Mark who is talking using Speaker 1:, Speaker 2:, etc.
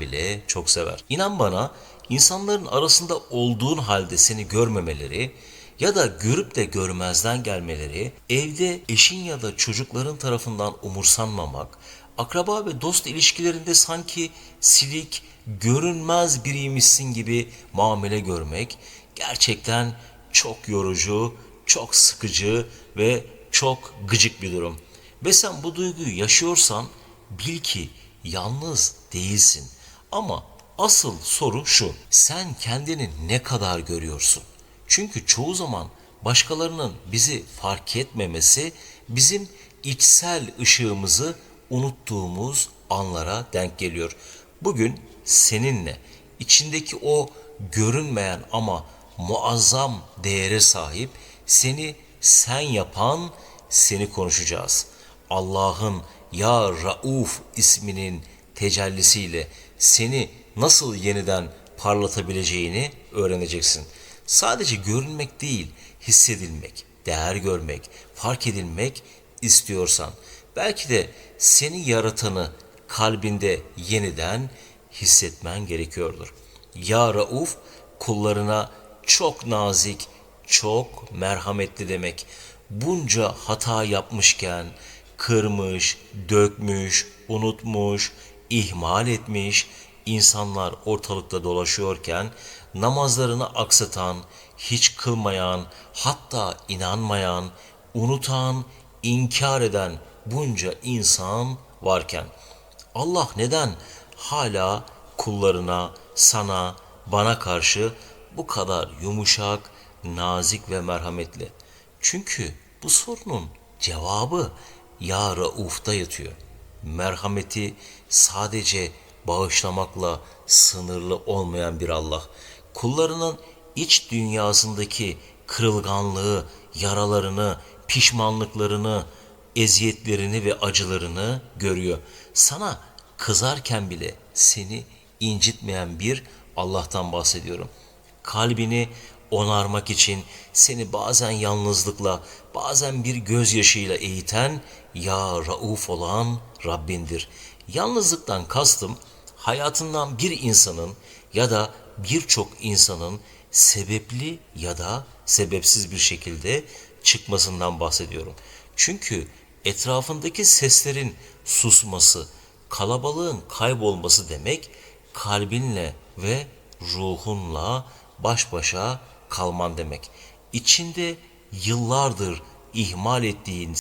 Speaker 1: bile çok sever. İnan bana insanların arasında olduğun halde seni görmemeleri ya da görüp de görmezden gelmeleri, evde eşin ya da çocukların tarafından umursanmamak, akraba ve dost ilişkilerinde sanki silik, görünmez biriymişsin gibi muamele görmek gerçekten çok yorucu, çok sıkıcı ve çok gıcık bir durum. Ve sen bu duyguyu yaşıyorsan bil ki yalnız değilsin. Ama asıl soru şu. Sen kendini ne kadar görüyorsun? Çünkü çoğu zaman başkalarının bizi fark etmemesi bizim içsel ışığımızı unuttuğumuz anlara denk geliyor. Bugün seninle içindeki o görünmeyen ama muazzam değere sahip seni sen yapan seni konuşacağız. Allah'ın Ya Rauf isminin tecellisiyle seni nasıl yeniden parlatabileceğini öğreneceksin. Sadece görünmek değil, hissedilmek, değer görmek, fark edilmek istiyorsan belki de seni yaratanı kalbinde yeniden hissetmen gerekiyordur. Ya Rauf kullarına çok nazik, çok merhametli demek. Bunca hata yapmışken kırmış, dökmüş, unutmuş, ihmal etmiş insanlar ortalıkta dolaşıyorken namazlarını aksatan, hiç kılmayan, hatta inanmayan, unutan, inkar eden bunca insan varken Allah neden hala kullarına, sana, bana karşı bu kadar yumuşak, nazik ve merhametli? Çünkü bu sorunun cevabı Ya Rauf'ta yatıyor. Merhameti sadece bağışlamakla sınırlı olmayan bir Allah. Kullarının iç dünyasındaki kırılganlığı, yaralarını, pişmanlıklarını, eziyetlerini ve acılarını görüyor. Sana kızarken bile seni incitmeyen bir Allah'tan bahsediyorum. Kalbini onarmak için seni bazen yalnızlıkla, bazen bir gözyaşıyla eğiten ya Rauf olan Rabbindir. Yalnızlıktan kastım hayatından bir insanın ya da birçok insanın sebepli ya da sebepsiz bir şekilde çıkmasından bahsediyorum. Çünkü etrafındaki seslerin susması, kalabalığın kaybolması demek kalbinle ve ruhunla baş başa kalman demek. İçinde yıllardır ihmal ettiğin